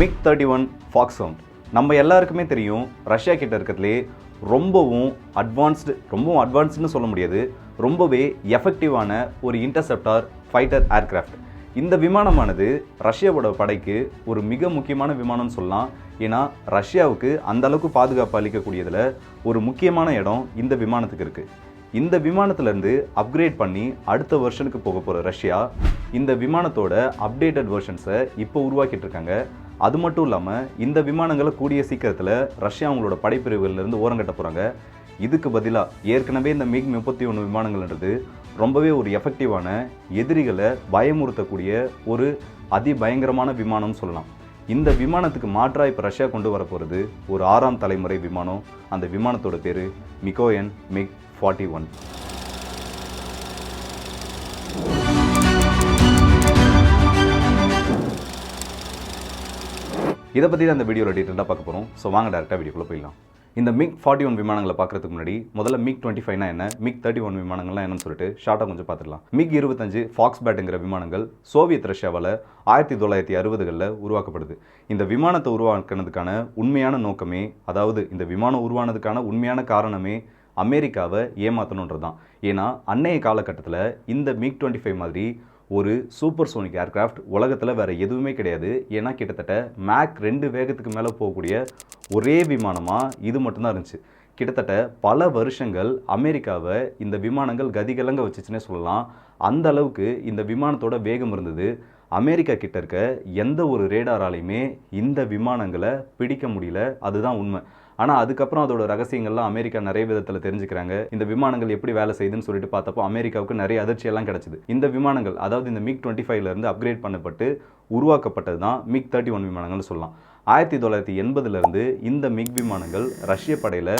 மிக் thirty one Foxhound நம்ம எல்லாருக்குமே தெரியும் ரஷ்யா கிட்ட இருக்கிறதுலே ரொம்பவும் அட்வான்ஸ்டு ரொம்பவும் அட்வான்ஸ்டுன்னு சொல்ல முடியாது. ரொம்பவே எஃபெக்டிவான ஒரு இன்டர்செப்டார் ஃபைட்டர் ஏர்கிராஃப்ட் இந்த விமானமானது ரஷ்யாவோட படைக்கு ஒரு மிக முக்கியமான விமானம்னு சொல்லலாம். ஏன்னா ரஷ்யாவுக்கு அந்த அளவுக்கு பாதுகாப்பு அளிக்கக்கூடியதில் ஒரு முக்கியமான இடம் இந்த விமானத்துக்கு இருக்குது இந்த விமானத்திலேருந்து அப்கிரேட் பண்ணி அடுத்த வருஷனுக்கு போக போகிற ரஷ்யா இந்த விமானத்தோட அப்டேட்டட் வெர்ஷன்ஸை இப்போ உருவாக்கிட்டு இருக்காங்க. அது மட்டும் இல்லாமல் இந்த விமானங்களை கூடிய சீக்கிரத்தில் ரஷ்யா அவங்களோட படைப்பிரிவுகள்லேருந்து ஓரங்கட்ட போகிறாங்க இதுக்கு பதிலாக ஏற்கனவே இந்த மிக் முப்பத்தி ஒன்று விமானங்கள்ன்றது ரொம்பவே ஒரு எஃபெக்டிவான எதிரிகளை பயமுறுத்தக்கூடிய ஒரு அதிபயங்கரமான விமானம்னு சொல்லலாம். இந்த விமானத்துக்கு மாற்றாக இப்போ ரஷ்யா கொண்டு வர போகிறது ஒரு ஆறாம் தலைமுறை விமானம். அந்த விமானத்தோட பேர் மிகோயன் மிக் ஃபார்ட்டி ஒன். இதை பற்றி தான் இந்த வீடியோவில் டீட்டெயிலாக பார்க்க போகிறோம் ஸோ வாங்க டேரெக்டாக வீடியோக்குள்ளே போயிடலாம். இந்த மிக் ஃபார்ட்டி ஒன் விமானங்களை பார்க்கறதுக்கு முன்னாடி முதல்ல மிக் டுவெண்ட்டி ஃபைவ்னா என்ன மிக் தேர்ட்டி ஒன் விமானங்கள்லாம் என்னன்னு சொல்லிட்டு ஷார்ட்டாக கொஞ்சம் பார்த்துடலாம். மிக் இருபத்தஞ்சு ஃபாக்ஸ் பேட்டுங்கிற விமானங்கள் சோவியத் ரஷ்யாவில் ஆயிரத்தி தொள்ளாயிரத்தி அறுபதுகளில் உருவாக்கப்படுது. இந்த விமானத்தை உருவாக்குனதுக்கான உண்மையான நோக்கமே அதாவது இந்த விமானம் உருவானதுக்கான உண்மையான காரணமே அமெரிக்காவை ஏமாற்றணுன்றது தான் ஏன்னா அன்னைய காலகட்டத்தில் இந்த மிக் டுவெண்ட்டி ஃபைவ் மாதிரி ஒரு சூப்பர் சோனிக் ஏர்க்ராஃப்ட் உலகத்தில் வேறு எதுவுமே கிடையாது. ஏன்னா கிட்டத்தட்ட மேக் ரெண்டு வேகத்துக்கு மேலே போகக்கூடிய ஒரே விமானமாக இது மட்டும்தான் இருந்துச்சு. கிட்டத்தட்ட பல வருஷங்கள் அமெரிக்காவை இந்த விமானங்கள் கதிகலங்க வச்சுச்சுன்னே சொல்லலாம். அந்த அளவுக்கு இந்த விமானத்தோட வேகம் இருந்தது. அமெரிக்கா கிட்ட இருக்க எந்த ஒரு ரேடாராலையுமே இந்த விமானங்களை பிடிக்க முடியல. அதுதான் உண்மை. ஆனால் அதுக்கப்புறம் அதோட ரகசியங்கள்லாம் அமெரிக்கா நிறைய விதத்தில் தெரிஞ்சுக்கிறாங்க. இந்த விமானங்கள் எப்படி வேலை செய்யுதுன்னு சொல்லிட்டு பார்த்தப்போ அமெரிக்காவுக்கு நிறைய அதிர்ச்சியெல்லாம் கிடச்சிது. இந்த விமானங்கள் அதாவது இந்த மிக் டுவெண்ட்டி ஃபைவ்லேருந்து அப்கிரேட் பண்ணப்பட்டு உருவாக்கப்பட்டது தான் மிக் தேர்ட்டி ஒன் விமானங்கள்னு சொல்லலாம். ஆயிரத்தி தொள்ளாயிரத்தி எண்பதுலேருந்து இந்த மிக் விமானங்கள் ரஷ்ய படையில்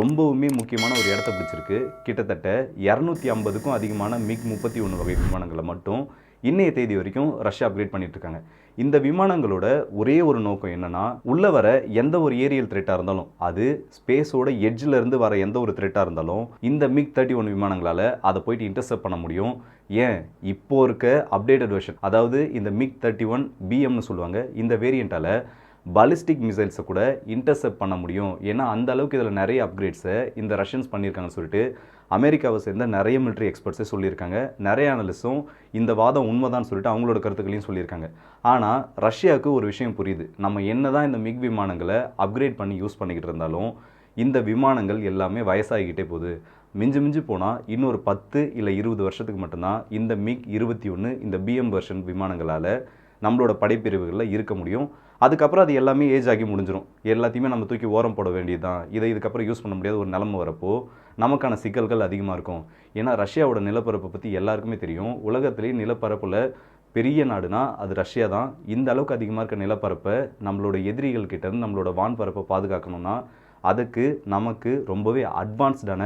ரொம்பவுமே முக்கியமான ஒரு இடத்த பிடிச்சிருக்கு. கிட்டத்தட்ட இரநூத்தி ஐம்பதுக்கும் அதிகமான மிக் முப்பத்தி ஒன்று வகை விமானங்களை மட்டும் இன்றைய தேதி வரைக்கும் ரஷ்யா அப்கிரேட் பண்ணிட்டு இருக்காங்க இந்த விமானங்களோட ஒரே ஒரு நோக்கம் என்னன்னா உள்ள வர எந்த ஒரு ஏரியல் த்ரெட்டாக இருந்தாலும் அது ஸ்பேஸோட எட்ஜில் இருந்து வர எந்த ஒரு த்ரெட்டாக இருந்தாலும் இந்த மிக் தேர்ட்டி ஒன் விமானங்களால் அதை போயிட்டு இன்டர்செப்ட் பண்ண முடியும். ஏன்? இப்போ இருக்க அப்டேட்டட் வெர்ஷன் அதாவது இந்த மிக் தேர்ட்டி ஒன் பிஎம்னு சொல்லுவாங்க இந்த வேரியண்ட்டால் பாலிஸ்டிக் மிசைல்ஸை கூட இன்டர்செப்ட் பண்ண முடியும். ஏன்னா அந்த அளவுக்கு இதில் நிறைய அப்கிரேட்ஸை இந்த ரஷ்யன்ஸ் பண்ணியிருக்காங்கன்னு சொல்லிட்டு அமெரிக்காவை சேர்ந்த நிறைய மிலிட்ரி எக்ஸ்பர்ட்ஸே சொல்லியிருக்காங்க. நிறைய அனலிஸ்டும் இந்த வாதம் உண்மைதான் சொல்லிட்டு அவங்களோட கருத்துக்களையும் சொல்லியிருக்காங்க. ஆனால் ரஷ்யாவுக்கு ஒரு விஷயம் புரியுது. நம்ம என்ன தான் இந்த மிக் விமானங்களை அப்கிரேட் பண்ணி யூஸ் பண்ணிக்கிட்டு இருந்தாலும் இந்த விமானங்கள் எல்லாமே வயசாகிக்கிட்டே போகுது. மிஞ்சு மிஞ்சு போனால் இன்னொரு பத்து இல்லை இருபது வருஷத்துக்கு மட்டும்தான் இந்த மிக் இருபத்தி ஒன்று இந்த பிஎம் வெர்ஷன் விமானங்களால் நம்மளோட படைப்பிரிவுகளில் இருக்க முடியும். அதுக்கப்புறம் அது எல்லாமே ஏஜ் ஆகி முடிஞ்சிடும் எல்லாத்தையுமே நம்ம தூக்கி ஓரம் போட வேண்டியது தான் இதை இதுக்கப்புறம் யூஸ் பண்ண முடியாத ஒரு நிலமை வரப்போ நமக்கான சிக்கல்கள் அதிகமாக இருக்கும். ஏன்னா ரஷ்யாவோட நிலப்பரப்பை பற்றி எல்லாருக்குமே தெரியும். உலகத்திலேயே நிலப்பரப்பில் பெரிய நாடுனா அது ரஷ்யா தான். இந்த அளவுக்கு அதிகமாக இருக்க நிலப்பரப்பை நம்மளோட எதிரிகள் கிட்டேருந்து நம்மளோட வான்பரப்பை பாதுகாக்கணும்னா அதுக்கு நமக்கு ரொம்பவே அட்வான்ஸ்டான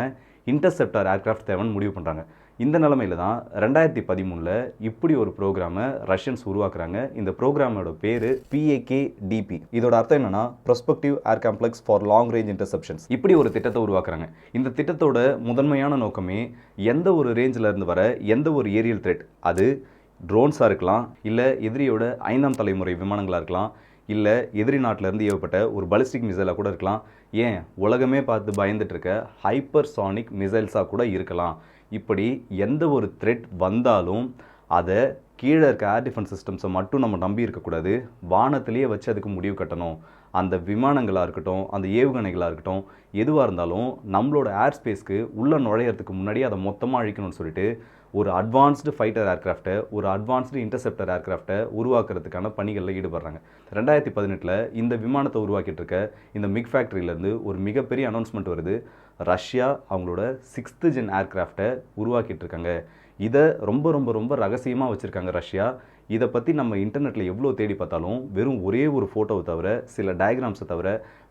இன்டர்செப்டார் ஏர்க்ராஃப்ட் தேவைன்னு முடிவு பண்ணுறாங்க இந்த நிலமையில தான் ரெண்டாயிரத்தி பதிமூணில் இப்படி ஒரு ப்ரோக்ராமை ரஷ்யன்ஸ் உருவாக்குறாங்க. இந்த ப்ரோக்ராமோட பேர் பிஏகே டிபி இதோட அர்த்தம் என்னன்னா prospective air complex for long range interceptions இப்படி ஒரு திட்டத்தை உருவாக்குறாங்க. இந்த திட்டத்தோட முதன்மையான நோக்கமே எந்த ஒரு ரேஞ்சில் இருந்து வர எந்த ஒரு ஏரியல் த்ரெட் அது ட்ரோன்ஸாக இருக்கலாம் இல்லை எதிரியோட ஐந்தாம் தலைமுறை விமானங்களாக இருக்கலாம் இல்லை எதிரி நாட்டிலேருந்து ஏவப்பட்ட ஒரு பலிஸ்டிக் மிசைலாக கூட இருக்கலாம். ஏன்? உலகமே பார்த்து பயந்துட்டு இருக்க ஹைப்பர்சானிக் மிசைல்ஸாக கூட இருக்கலாம். இப்படி எந்த ஒரு த்ரெட் வந்தாலும் அதை கீழே இருக்க ஏர் டிஃபென்ஸ் சிஸ்டம்ஸை மட்டும் நம்ம நம்பி இருக்கக்கூடாது வானத்திலேயே வச்சு அதுக்கு முடிவு கட்டணும். அந்த விமானங்களாக இருக்கட்டும் அந்த ஏவுகணைகளாக இருக்கட்டும் எதுவாக இருந்தாலும் நம்மளோட ஏர் ஸ்பேஸ்க்கு உள்ளே நுழையிறதுக்கு முன்னாடி அதை மொத்தமாக அழிக்கணும்னு சொல்லிட்டு ஒரு அட்வான்ஸ்டு ஃபைட்டர் ஏர்க்ராஃப்ட்டை ஒரு அட்வான்ஸ்டு இன்டர்செப்டர் ஏர்க்ராஃப்ட்டை உருவாக்குறதுக்கான பணிகளில் ஈடுபடுறாங்க. ரெண்டாயிரத்தி பதினெட்டில் இந்த விமானத்தை உருவாக்கிட்டு இருக்க இந்த மிக் ஃபேக்ட்ரியிலேருந்து ஒரு மிகப்பெரிய அனௌன்ஸ்மெண்ட் வருது. ரஷ்யா அவங்களோட சிக்ஸ்த்து ஜென் ஏர்க்ராஃப்ட்டை உருவாக்கிட்டு இருக்காங்க இதை ரொம்ப ரொம்ப ரொம்ப ரகசியமாக வச்சுருக்காங்க ரஷ்யா. இதை பற்றி நம்ம இன்டர்நெட்டில் எவ்வளோ தேடி பார்த்தாலும் வெறும் ஒரே ஒரு ஃபோட்டோவை தவிர சில டயக்ராம்ஸை தவிர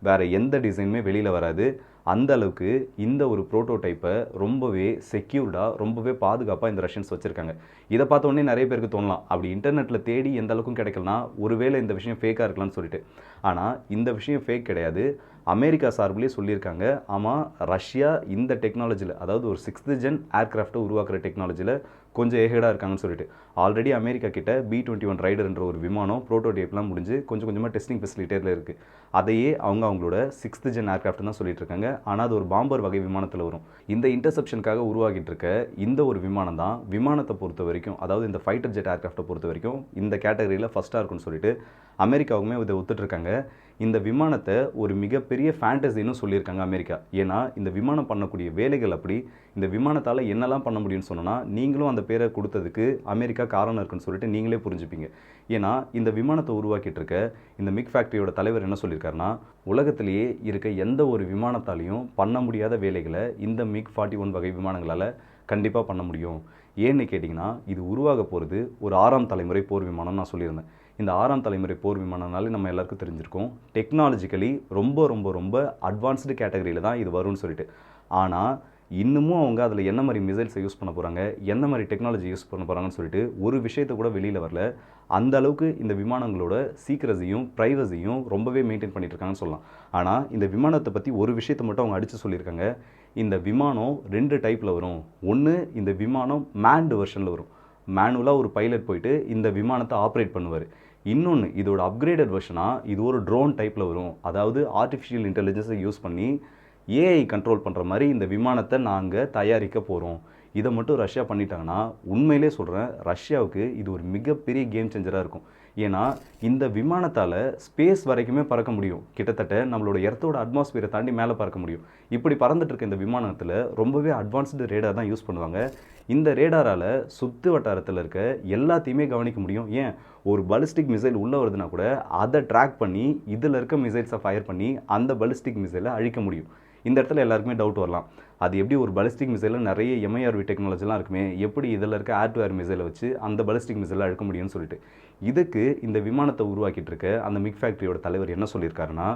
வேறு எந்த டிசைனுமே வெளியில் வராது. அந்த அளவுக்கு இந்த ஒரு ப்ரோட்டோடைப்பை ரொம்பவே செக்யூர்டாக ரொம்பவே பாதுகாப்பாக இந்த ரஷ்யன்ஸ் வச்சுருக்காங்க. இதை பார்த்தோன்னே நிறைய பேருக்கு தோணலாம். அப்படி இன்டர்நெட்டில் தேடி எந்த அளவுக்கும் கிடைக்கலனா ஒருவேளை இந்த விஷயம் ஃபேக்காக இருக்கலாம்னு சொல்லிட்டு. ஆனால் இந்த விஷயம் ஃபேக் கிடையாது. அமெரிக்கா சார்பிலே சொல்லியிருக்காங்க. ஆமாம் ரஷ்யா இந்த டெக்னாலஜியில் அதாவது ஒரு சிக்ஸ்த்து ஜென் ஏர்க்ராஃப்ட்டை உருவாக்குற டெக்னாலஜியில் கொஞ்சம் ஏகடாக இருக்காங்கன்னு சொல்லிட்டு. ஆல்ரெடி அமெரிக்கா கிட்ட பி டுவெண்ட்டி ஒன் ரைடர்ன்ற ஒரு விமானம் ப்ரோட்டோடைப்லாம் முடிஞ்சு கொஞ்சம் கொஞ்சமாக டெஸ்டிங் ஃபெசிலிட்டியில் இருக்குது அதையே அவங்க அவங்களோட சிக்ஸ்த்து ஜென் ஏர்க்ராஃப்ட் தான் சொல்லிட்டு இருக்காங்க. ஆனால் அது ஒரு பாம்பர் வகை விமானத்தில் வரும். இந்த இன்டர்செப்ஷனுக்காக உருவாகிட்டு இருக்க இந்த ஒரு விமானம் தான் விமானத்தை பொறுத்த வரைக்கும் அதாவது இந்த ஃபைட்டர் ஜெட் ஏர்க்ராஃப்ட்டை பொறுத்த வரைக்கும் இந்த கேட்டகரியில் ஃபஸ்ட்டாக இருக்கும்னு சொல்லிட்டு அமெரிக்காவுமே இதை ஒத்துட்ருக்காங்க இந்த விமானத்தை ஒரு மிகப்பெரிய ஃபேண்டசின்னு சொல்லியிருக்காங்க அமெரிக்கா. ஏன்னா இந்த விமானம் பண்ணக்கூடிய வேலைகள் அப்படி இந்த விமானத்தால் என்னெல்லாம் பண்ண முடியும்னு சொன்னோன்னா நீங்களும் அந்த பேரை கொடுத்ததுக்கு அமெரிக்கா காரணம் இருக்குன்னு சொல்லிட்டு நீங்களே புரிஞ்சுப்பீங்க. ஏன்னா இந்த விமானத்தை உருவாக்கிட்டு இருக்க இந்த மிக் ஃபேக்ட்ரியோட தலைவர் என்ன சொல்லியிருக்காருன்னா உலகத்திலேயே இருக்க எந்த ஒரு விமானத்தாலையும் பண்ண முடியாத வேலைகளை இந்த மிக் ஃபார்ட்டி ஒன் வகை விமானங்களால் கண்டிப்பாக பண்ண முடியும். ஏன்னு கேட்டிங்கன்னா இது உருவாக போகிறது ஒரு ஆறாம் தலைமுறை போர் விமானம் நான் சொல்லியிருந்தேன். இந்த ஆறாம் தலைமுறை போர் விமானம்னாலே நம்ம எல்லாருக்கும் தெரிஞ்சிருக்கோம். டெக்னாலஜிக்கலி ரொம்ப ரொம்ப ரொம்ப அட்வான்ஸ்டு கேட்டகரியில் தான் இது வரும்னு சொல்லிட்டு. ஆனால் இன்னமும் அவங்க அதில் என்ன மாதிரி மிசைல்ஸை யூஸ் பண்ண போகிறாங்க என்ன மாதிரி டெக்னாலஜி யூஸ் பண்ண போகிறாங்கன்னு சொல்லிட்டு ஒரு விஷயத்தை கூட வெளியில் வரல. அந்த அளவுக்கு இந்த விமானங்களோட சீக்கிரஸையும் ப்ரைவசியும் ரொம்பவே மெயின்டைன் பண்ணிட்டு இருக்காங்கன்னு சொல்லலாம். ஆனால் இந்த விமானத்தை பற்றி ஒரு விஷயத்தை மட்டும் அவங்க அடித்து சொல்லியிருக்காங்க. இந்த விமானம் ரெண்டு டைப்பில் வரும். ஒன்று இந்த விமானம் மேன்டு வெர்ஷனில் வரும். மேனுவலாக ஒரு பைலட் போயிட்டு இந்த விமானத்தை ஆப்ரேட் பண்ணுவார். இன்னொன்று இதோட அப்கிரேடட் வெர்ஷனாக இது ஒரு ட்ரோன் டைப்பில் வரும். அதாவது ஆர்டிஃபிஷியல் இன்டெலிஜென்ஸை யூஸ் பண்ணி ஏஐ கண்ட்ரோல் பண்ணுற மாதிரி இந்த விமானத்தை நாங்கள் தயாரிக்க போகிறோம் இதை மட்டும் ரஷ்யா பண்ணிட்டாங்கன்னா உண்மையிலே சொல்கிறேன் ரஷ்யாவுக்கு இது ஒரு மிகப்பெரிய கேம் சேஞ்சராக இருக்கும். ஏன்னா இந்த விமானத்தால் ஸ்பேஸ் வரைக்குமே பறக்க முடியும். கிட்டத்தட்ட நம்மளோட எர்த்தோட அட்மாஸ்பியரை தாண்டி மேலே பறக்க முடியும். இப்படி பறந்துட்டு இருக்க இந்த விமானத்தில் ரொம்பவே அட்வான்ஸ்டு ரேடார் தான் யூஸ் பண்ணுவாங்க. இந்த ரேடாரால் சுற்று வட்டாரத்தில் இருக்க எல்லாத்தையுமே கவனிக்க முடியும். ஏன்? ஒரு பலிஸ்டிக் மிசைல் உள்ளே வருதுன்னா கூட அதை ட்ராக் பண்ணி இதில் இருக்க மிசைல்ஸை ஃபயர் பண்ணி அந்த பலிஸ்டிக் மிசைலை அழிக்க முடியும். இந்த இடத்துல எல்லாருக்குமே டவுட் வரலாம். அது எப்படி ஒரு பலிஸ்டிக் மிசைலில் நிறைய எம்ஐஆர்வி டெக்னாலஜிலாம் இருக்குமே எப்படி இதில் இருக்க ஏர் டு ஏர் மிசைலை வச்சு அந்த பலிஸ்டிக் மிசைலை அழுக்க முடியும்னு சொல்லிட்டு. இதுக்கு இந்த விமானத்தை உருவாக்கிட்டு இருக்க அந்த மிக் ஃபேக்ட்ரியோட தலைவர் என்ன சொல்லியிருக்காருன்னா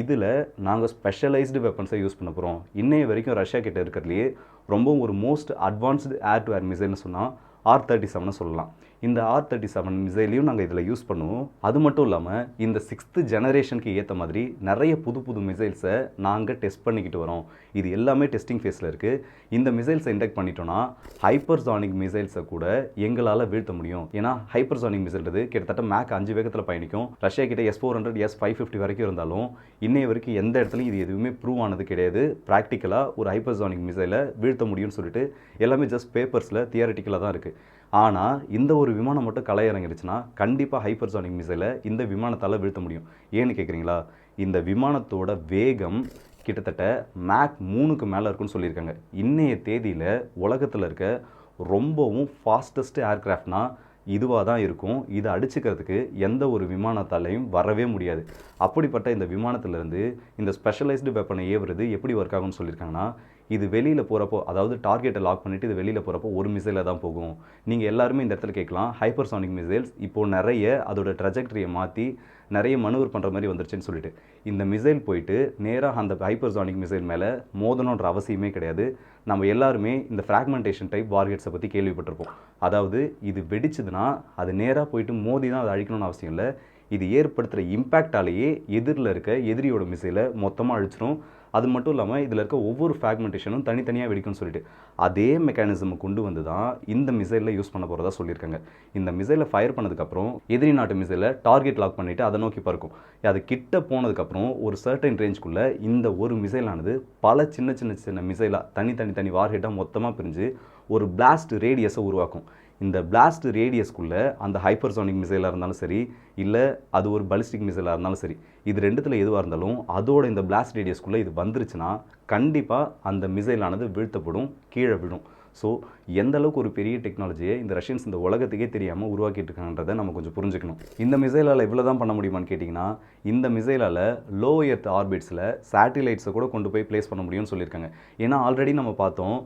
இதில் நாங்கள் ஸ்பெஷலைஸ்டு வெப்பன்ஸை யூஸ் பண்ண போகிறோம் இன்னைய வரைக்கும் ரஷ்யா கிட்ட இருக்கிறதுலையே ரொம்பவும் ஒரு most advanced air to air மிசைல்னு சொன்னால் ஆர் தேர்ட்டி செவனை சொல்லலாம். இந்த ஆர் தேர்ட்டி செவன் மிசைலையும் நாங்கள் இதில் யூஸ் பண்ணுவோம். அது மட்டும் இல்லாமல் இந்த சிக்ஸ்த்து ஜெனரேஷனுக்கு ஏற்ற மாதிரி நிறைய புது புது மிசைல்ஸை நாங்கள் டெஸ்ட் பண்ணிக்கிட்டு வரோம். இது எல்லாமே டெஸ்டிங் ஃபேஸில் இருக்குது இந்த மிசைல்ஸை இன்டெக்ட் பண்ணிட்டோன்னா ஹைப்பர்சானிக் மிசைல்ஸை கூட எங்களால் வீழ்த்த முடியும். ஏன்னா ஹைப்பர்சானிக் மிசைல்ன்றது கிட்டத்தட்ட மேக் அஞ்சு வேகத்தில் பயணிக்கும். ரஷ்யா கிட்ட S four hundred S five fifty வரைக்கும் இருந்தாலும் இன்னைய வரைக்கும் எந்த இடத்துலையும் இது எதுவுமே ப்ரூவ் ஆனது கிடையாது. ப்ராக்டிக்கலாக ஒரு ஹைப்பர்சானிக் மிசைலை வீழ்த்த முடியும்னு சொல்லிட்டு எல்லாமே ஜஸ்ட் பேப்பர்ஸில் தியரட்டிக்கலாக தான் இருக்குது ஆனால் இந்த ஒரு விமானம் மட்டும் களை இறங்கிடுச்சுன்னா கண்டிப்பாக ஹைப்பர்சானிக் மிசைலை இந்த விமானத்தால் வீழ்த்த முடியும். ஏன்னு கேட்குறீங்களா இந்த விமானத்தோட வேகம் கிட்டத்தட்ட மேக் மூணுக்கு மேலே இருக்குன்னு சொல்லியிருக்காங்க. இன்றைய தேதியில் உலகத்தில் இருக்க ரொம்பவும் ஃபாஸ்டஸ்ட் ஏர்க்ராஃப்ட்னா இதுவாக தான் இருக்கும். இதை அடிச்சுக்கிறதுக்கு எந்த ஒரு விமானத்தாலையும் வரவே முடியாது. அப்படிப்பட்ட இந்த விமானத்திலேருந்து இந்த ஸ்பெஷலைஸ்டு வெப்பனை ஏவுறது எப்படி ஒர்க் ஆகும்னு சொல்லியிருக்காங்கன்னா இது வெளியில் போகிறப்போ அதாவது டார்கெட்டை லாக் பண்ணிவிட்டு இது வெளியில் போகிறப்போ ஒரு மிசைலில் தான் போகும். நீங்கள் எல்லாருமே இந்த இடத்துல கேட்கலாம். ஹைப்பர்சானிக் மிசைல்ஸ் இப்போது நிறைய அதோட ட்ரஜெக்டரியை மாற்றி நிறைய மனுவர் பண்ணுற மாதிரி வந்துருச்சுன்னு சொல்லிட்டு. இந்த மிசைல் போயிட்டு நேராக அந்த ஹைப்பர்சானிக் மிசைல் மேலே மோதணுன்ற அவசியமே கிடையாது. நம்ம எல்லாருமே இந்த ஃப்ராக்மெண்டேஷன் டைப் வார்கெட்ஸை பற்றி கேள்விப்பட்டிருப்போம். அதாவது இது வெடிச்சதுன்னா அது நேராக போயிட்டு மோதி தான் அதை அழிக்கணும்னு அவசியம் இல்லை. இது ஏற்படுத்துகிற இம்பேக்டாலேயே எதிரில் இருக்க எதிரியோட மிசைலை மொத்தமாக அழிச்சிரும். அது மட்டும் இல்லாமல் இதில் இருக்க ஒவ்வொரு ஃப்ராக்மெண்டேஷனும் தனித்தனியாக வெடிக்கும்னு சொல்லிட்டு அதே மெக்கானிசம் கொண்டு வந்து தான் இந்த மிசைலில் யூஸ் பண்ண போகிறதா சொல்லியிருக்காங்க. இந்த மிசைலை ஃபயர் பண்ணதுக்கப்புறம் எதிரி நாட்டு மிசைலை டார்கெட் லாக் பண்ணிவிட்டு அதை நோக்கி பறக்கும். அது கிட்ட போனதுக்கப்புறம் ஒரு சர்டன் ரேஞ்சுக்குள்ளே இந்த ஒரு மிசைலானது பல சின்ன சின்ன சின்ன மிசைலாக தனி தனி தனி வார்ஹெட்டாக மொத்தமாக பிரிஞ்சு ஒரு பிளாஸ்ட் ரேடியஸை உருவாக்கும். இந்த பிளாஸ்ட் ரேடியஸ்க்குள்ளே அந்த ஹைப்பர்சோனிக் மிசைலாக இருந்தாலும் சரி இல்லை அது ஒரு பலிஸ்டிக் மிசைலாக இருந்தாலும் சரி இது ரெண்டுத்தில் எதுவாக இருந்தாலும் அதோட இந்த பிளாஸ்ட் ரேடியஸ்க்குள்ளே இது வந்துருச்சுன்னா கண்டிப்பாக அந்த மிசைலானது வீழ்த்தப்படும் கீழே விழும். ஸோ எந்த அளவுக்கு ஒரு பெரிய டெக்னாலஜியை இந்த ரஷ்யன்ஸ் இந்த உலகத்துக்கே தெரியாமல் உருவாக்கிட்டு இருக்காங்கன்றதை நம்ம கொஞ்சம் புரிஞ்சுக்கணும். இந்த மிசைலால் இவ்வளோ தான் பண்ண முடியுமான்னு கேட்டிங்கன்னா இந்த மிசைலால் லோ எர்த் ஆர்பிட்ஸில் சேட்டிலைட்ஸை கூட கொண்டு போய் ப்ளேஸ் பண்ண முடியும்னு சொல்லியிருக்காங்க. ஏன்னா ஆல்ரெடி நம்ம பார்த்தோம்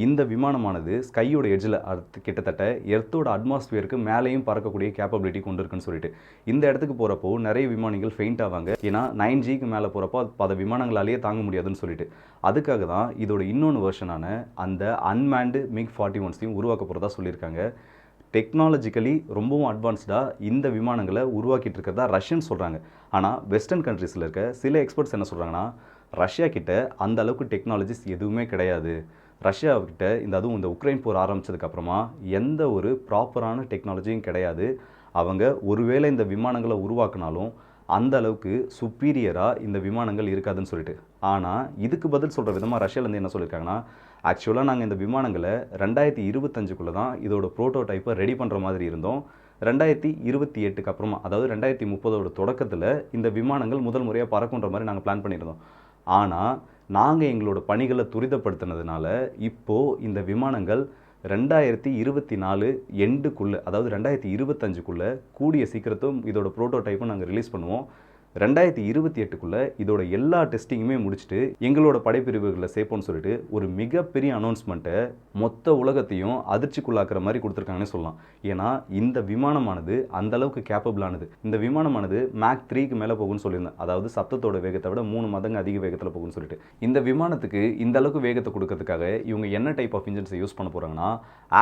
இந்த விமானமானது ஸ்கையோட எட்ஜில் அர்த்து கிட்டத்தட்ட எர்த்தோட அட்மாஸ்பியருக்கு மேலேயும் பறக்கக்கூடிய கேப்பபிலிட்டி கொண்டு இருக்குன்னு சொல்லிட்டு. இந்த இடத்துக்கு போகிறப்போ நிறைய விமானிகள் ஃபெயிண்ட் ஆவாங்க. ஏன்னா நைன் ஜிக்கு மேலே போகிறப்போ பல விமானங்களாலேயே தாங்க முடியாதுன்னு சொல்லிட்டு. அதுக்காக தான் இதோட இன்னொன்று வெர்ஷனான அந்த அன்மேண்டு மிக் ஃபார்ட்டி ஒன்ஸையும் உருவாக்க போகிறதா சொல்லியிருக்காங்க. டெக்னாலஜிக்கலி ரொம்பவும் அட்வான்ஸ்டாக இந்த விமானங்களை உருவாக்கிட்டு இருக்கிறதா ரஷ்யன் சொல்கிறாங்க ஆனால் வெஸ்டர்ன் கண்ட்ரீஸில் இருக்க சில எக்ஸ்பர்ட்ஸ் என்ன சொல்கிறாங்கன்னா ரஷ்யா கிட்ட அந்த அளவுக்கு டெக்னாலஜிஸ் எதுவுமே கிடையாது. ரஷ்யாவுக்கிட்ட இந்த அதுவும் இந்த உக்ரைன் போர் ஆரம்பித்ததுக்கப்புறமா எந்த ஒரு ப்ராப்பரான டெக்னாலஜியும் கிடையாது. அவங்க ஒருவேளை இந்த விமானங்களை உருவாக்குனாலும் அந்த அளவுக்கு சுப்பீரியராக இந்த விமானங்கள் இருக்காதுன்னு சொல்லிட்டு. ஆனால் இதுக்கு பதில் சொல்கிற விதமாக ரஷ்யாலேருந்து என்ன சொல்லியிருக்காங்கன்னா ஆக்சுவலாக நாங்கள் இந்த விமானங்களை ரெண்டாயிரத்தி இருபத்தஞ்சுக்குள்ளே தான் இதோட ப்ரோட்டோடைப்பை ரெடி பண்ணுற மாதிரி இருந்தோம். ரெண்டாயிரத்தி இருபத்தி எட்டுக்கு அப்புறமா அதாவது ரெண்டாயிரத்தி முப்பதோட தொடக்கத்தில் இந்த விமானங்கள் முதல் முறையாக பறக்குன்ற மாதிரி நாங்கள் பிளான் பண்ணியிருந்தோம். ஆனால் நாங்கள் எங்களோட பணிகளை துரிதப்படுத்தினதுனால இப்போது இந்த விமானங்கள் ரெண்டாயிரத்தி இருபத்தி நாலு எண்டுக்குள்ளே அதாவது ரெண்டாயிரத்தி இருபத்தஞ்சுக்குள்ளே கூடிய சீக்கிரத்தும் இதோட ப்ரோட்டோடைப்பும் நாங்கள் ரிலீஸ் பண்ணுவோம். ரெண்டாயிரத்தி இருபத்தி எட்டுக்குள்ளே இதோட எல்லா டெஸ்டிங்குமே முடிச்சுட்டு எங்களோட படைப்பிரிவுகளில் சேர்ப்போம்னு சொல்லிட்டு ஒரு மிகப்பெரிய அனௌன்ஸ்மெண்ட்டை மொத்த உலகத்தையும் அதிர்ச்சிக்குள்ளாக்குற மாதிரி கொடுத்துருக்காங்கன்னு சொல்லலாம். ஏன்னா இந்த விமானமானது அந்த அளவுக்கு கேப்பபிளானது இந்த விமானமானது மேக் த்ரீக்கு மேலே போகும்னு சொல்லியிருந்தேன். அதாவது சப்தத்தோட வேகத்தை விட மூணு மடங்கு அதிக வேகத்தில் போகும்னு சொல்லிட்டு. இந்த விமானத்துக்கு இந்த அளவுக்கு வேகத்தை கொடுக்கறதுக்காக இவங்க என்ன டைப் ஆஃப் இன்ஜின்ஸை யூஸ் பண்ண போகிறாங்கன்னா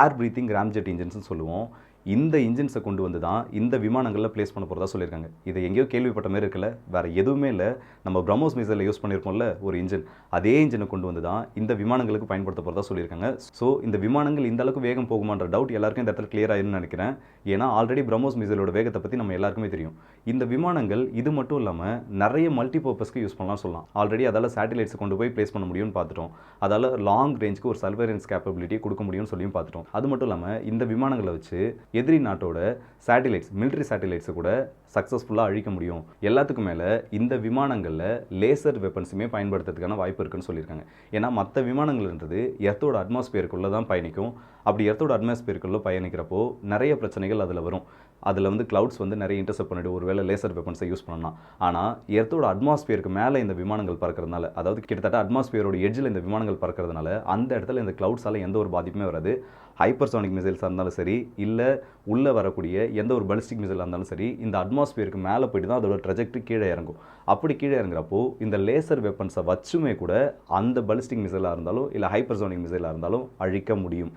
ஏர் பிரீத்திங் ராம்ஜெட் இன்ஜின்ஸ்னு சொல்லுவோம். இந்த இன்ஜின்ஸை கொண்டு வந்து தான் இந்த விமானங்களில் ப்ளேஸ் பண்ண போகிறதா சொல்லியிருக்காங்க. இதை எங்கேயோ கேள்விப்பட்ட மாதிரி இருக்கல வேறு எதுவுமே இல்லை. நம்ம பிரம்மோஸ் மிசைலில் யூஸ் பண்ணியிருப்போம்ல ஒரு இன்ஜின் அதே இன்ஜினை கொண்டு வந்து தான் இந்த விமானங்களுக்கு பயன்படுத்த போகிறதா சொல்லியிருக்காங்க. ஸோ இந்த விமானங்கள் இந்த அளவுக்கு வேகம் போகுமான்ற டவுட் எல்லாருக்கும் இந்த இடத்துல கிளியர் ஆயிருன்னு நினைக்கிறேன். ஏன்னா ஆல்ரெடி பிரம்மோஸ் மிசைலோட வேகத்தை பற்றி நம்ம எல்லாருக்குமே தெரியும். இந்த விமானங்கள் இது மட்டும் இல்லாமல் நிறைய மல்டி பர்பஸ்க்கு யூஸ் பண்ணலாம் சொல்லலாம். ஆல்ரெடி அதால் சேட்டலைட்ஸ் கொண்டு போய் ப்ளேஸ் பண்ண முடியும்னு பார்த்துட்டோம். அதால் லாங் ரேஞ்சுக்கு ஒரு சர்வேலன்ஸ் கேப்பபிலிட்டி கொடுக்க முடியும்னு சொல்லியும் பார்த்துட்டோம். அது மட்டும் இல்லாமல் இந்த விமானங்களை வச்சு எதிரி நாட்டோட சேட்டலைட்ஸ் மிலிட்ரி சேட்டலைட்ஸை கூட சக்ஸஸ்ஃபுல்லாக அழிக்க முடியும். எல்லாத்துக்கும் மேலே இந்த விமானங்களில் லேசர் வெப்பன்ஸுமே பயன்படுத்துறதுக்கான வாய்ப்பு இருக்குன்னு சொல்லியிருக்காங்க. ஏன்னா மற்ற விமானங்கள்ன்றது எர்த்தோட அட்மாஸ்பியருக்குள்ளே தான் பயணிக்கும். அப்படி எர்த்தோட அட்மாஸ்பியருக்குள்ளே பயணிக்கிறப்போ நிறைய பிரச்சனைகள் அதில் வரும். அதில் வந்து கிளவுட்ஸ் வந்து நிறைய இன்டர்செப்ட் ஒரு ஒருவேளை லேசர் வெப்பன்ஸை யூஸ் பண்ணலாம். ஆனால் எர்த்தோட அட்மாஸ்பியருக்கு மேலே இந்த விமானங்கள் பறக்கிறதுனால அதாவது கிட்டத்தட்ட அட்மாஸ்பியரோட எட்ஜில் இந்த விமானங்கள் பறக்கிறதுனால அந்த இடத்துல இந்த கிளவுட்ஸால் எந்த ஒரு பாதிப்புமே வராது. ஹைப்பர்சானிக் மிசைல்ஸாக இருந்தாலும் சரி இல்லை உள்ளே வரக்கூடிய எந்த ஒரு பலிஸ்டிக் மிசைலாக இருந்தாலும் சரி இந்த அட்மாஸ்பியருக்கு மேலே போயிட்டு தான் அதோட ட்ரெஜெக்ட்ரி கீழே இறங்கும். அப்படி கீழே இறங்குறப்போ இந்த லேசர் வெப்பன்ஸை வச்சுமே கூட அந்த பலிஸ்டிக் மிசைலாக இருந்தாலும் இல்லை ஹைப்பர்சானிக் மிசைலாக இருந்தாலும் அழிக்க முடியும்.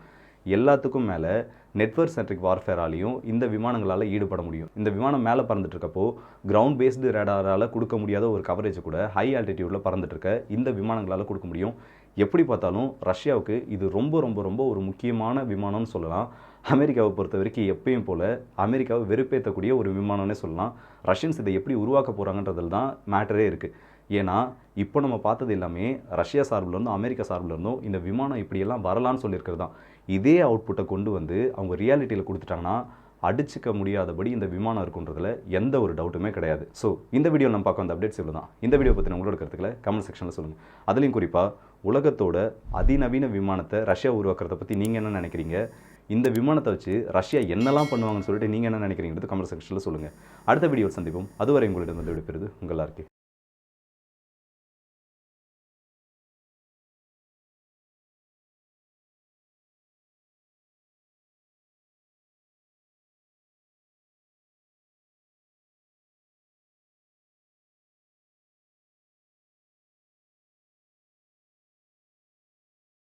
எல்லாத்துக்கும் மேலே நெட்வொர்க் சென்ட்ரிக் வார்ஃபேராலையும் இந்த விமானங்களால் ஈடுபட முடியும். இந்த விமானம் மேலே பறந்துட்டு இருக்கப்போ கிரவுண்ட் பேஸ்டு ரேடாரால் கொடுக்க முடியாத ஒரு கவரேஜ் கூட ஹை ஆல்டிடியூடில் பறந்துட்டு இருக்க இந்த விமானங்களால் கொடுக்க முடியும். எப்படி பார்த்தாலும் ரஷ்யாவுக்கு இது ரொம்ப ரொம்ப ரொம்ப ஒரு முக்கியமான விமானம்னு சொல்லலாம். அமெரிக்காவை பொறுத்த வரைக்கும் எப்பயும் போல் அமெரிக்காவை வெறுப்பேற்றக்கூடிய ஒரு விமானம்னே சொல்லலாம். ரஷ்யன்ஸ் இதை எப்படி உருவாக்க போகிறாங்கன்றதில் தான் மேட்டரே இருக்குது ஏன்னா இப்போ நம்ம பார்த்தது எல்லாமே ரஷ்யா சார்பில் இருந்தும் அமெரிக்கா சார்பில் இருந்தும் இந்த விமானம் இப்படியெல்லாம் வரலான்னு சொல்லியிருக்கிறது தான். இதே அவுட்புட்டை கொண்டு வந்து அவங்க ரியாலிட்டியில் கொடுத்துட்டாங்கன்னா அடிச்சுக்க முடியாதபடி இந்த விமானம் இருக்குன்றதுல எந்த ஒரு டவுட்டுமே கிடையாது. ஸோ இந்த வீடியோ நம்ம பார்க்க அந்த அப்டேட்ஸ் இவ்வளோ தான் இந்த வீடியோ பற்றின உங்களோட கருத்துக்களை கமெண்ட் செக்ஷனில் சொல்லுங்கள் அதுலேயும் குறிப்பாக உலகத்தோட அதிநவீன விமானத்தை ரஷ்யா உருவாக்குறத பற்றி நீங்கள் என்ன நினைக்கிறீங்க? இந்த விமானத்தை வச்சு ரஷ்யா என்னெல்லாம் பண்ணுவாங்கன்னு சொல்லிட்டு நீங்கள் என்ன நினைக்கிறீங்கிறது கமெண்ட் செக்ஷனில் சொல்லுங்கள் அடுத்த வீடியோ சந்திப்போம். அதுவரை உங்களிடம் வந்து விடுப்பெறுது உங்கள் எல்லாருக்கே